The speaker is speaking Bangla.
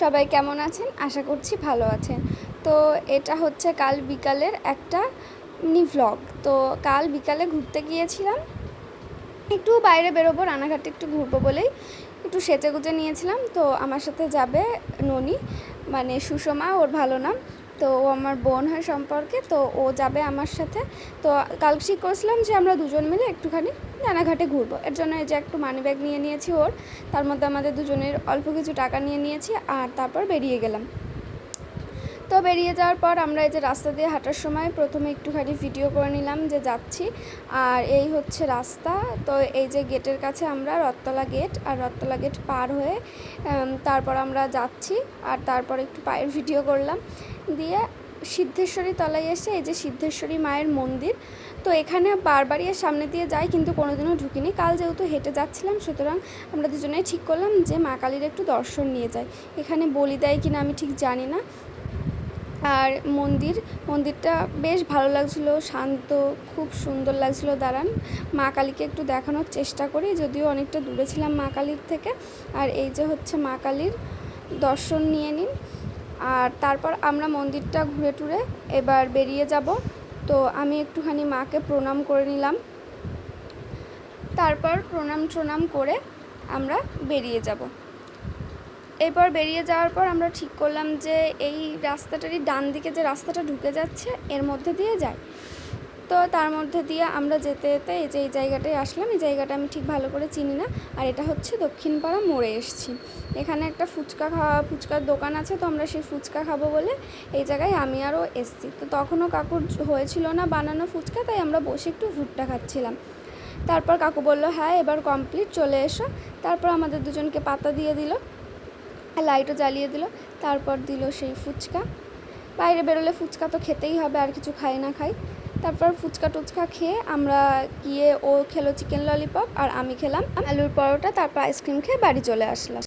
সবাই কেমন আছেন? আশা করছি ভালো আছেন। তো এটা হচ্ছে কাল বিকালের একটা মিনি ভ্লগ তো কাল বিকালে ঘুরতে গিয়েছিলাম। একটু বাইরে বেরোবো, রানাঘাটে একটু ঘুরবো বলেই একটু সেচে গুজে নিয়েছিলাম। তো আমার সাথে যাবে ননি মানে সুষমা, ওর ভালো নাম। তো ও আমার বোন হয় সম্পর্কে, তো ও যাবে আমার সাথে। তো কাল ঠিক করেছিলাম যে আমরা দুজন মিলে একটুখানি নানাঘাটে ঘুরবো। এর জন্য এই যে একটু মানি ব্যাগ নিয়ে নিয়েছি ওর, তার মধ্যে আমাদের দুজনের অল্প কিছু টাকা নিয়ে নিয়েছি আর তারপর বেরিয়ে গেলাম। তো বেরিয়ে যাওয়ার পর আমরা এই যে রাস্তা দিয়ে হাঁটার সময় প্রথমে একটুখানি ভিডিও করে নিলাম যে যাচ্ছি। আর এই হচ্ছে রাস্তা। তো এই যে গেটের কাছে আমরা রথতলা গেট আর রথতলা গেট পার হয়ে তারপর আমরা যাচ্ছি। আর তারপর একটু পায়ের ভিডিও করলাম। দিয়ে সিদ্ধেশ্বরী তলায় এসে এই যে সিদ্ধেশ্বরী মায়ের মন্দির, তো এখানে বারবারই সামনে দিয়ে যাই কিন্তু কোনোদিনও ঢুকিনি। কাল যেহেতু হেঁটে যাচ্ছিলাম, সুতরাং আমরা দুজনেই ঠিক করলাম যে মা কালীর একটু দর্শন নিয়ে যাই। এখানে বলি দেয় কিনা আমি ঠিক জানি না। আর মন্দির, মন্দিরটা বেশ ভালো লাগছিল, শান্ত, খুব সুন্দর লাগছিল দাঁড়ান। মা কালীকে একটু দেখানোর চেষ্টা করি, যদিও অনেকটা দূরে ছিলাম মা কালীর থেকে। আর এই যে হচ্ছে মা কালীর দর্শন নিয়ে নিন। আর তারপর আমরা মন্দিরটা ঘুরে টুরে এবার বেরিয়ে যাব। তো আমি একটুখানি মাকে প্রণাম করে নিলাম। তারপর প্রণাম ট্রণাম করে আমরা বেরিয়ে যাব। এরপর বেরিয়ে যাওয়ার পর আমরা ঠিক করলাম যে এই রাস্তাটারই ডান দিকে যে রাস্তাটা ঢুকে যাচ্ছে, এর মধ্যে দিয়ে যায়। তো তার মধ্যে দিয়ে আমরা যেতে যেতে এই যে এই জায়গাটায় আসলাম, এই জায়গাটা আমি ঠিক ভালো করে চিনি না। আর এটা হচ্ছে দক্ষিণপাড়া মোড়ে এসেছি। এখানে একটা ফুচকা খাওয়া ফুচকার দোকান আছে, তো আমরা সেই ফুচকা খাব বলে এই জায়গায় আমি আরও এসছি। তো তখনও কাকুর হয়েছিল না বানানো ফুচকা, তাই আমরা বসে একটু ভুট্টা খাচ্ছিলাম। তারপর কাকু বলল হ্যাঁ এবার কমপ্লিট চলে এসো। তারপর আমাদের দুজনকে পাতা দিয়ে দিল। লাইটও জ্বালিয়ে দিল, তারপর দিল সেই ফুচকা। বাইরে বেরোলে ফুচকা তো খেতেই হবে, আর কিছু খাই না খাই তারপর ফুচকা টুচকা খেয়ে আমরা গিয়ে ও খেলো চিকেন ললিপপ আর আমি খেলাম আলুর পরোটা, তারপর আইসক্রিম খেয়ে বাড়ি চলে আসলাম।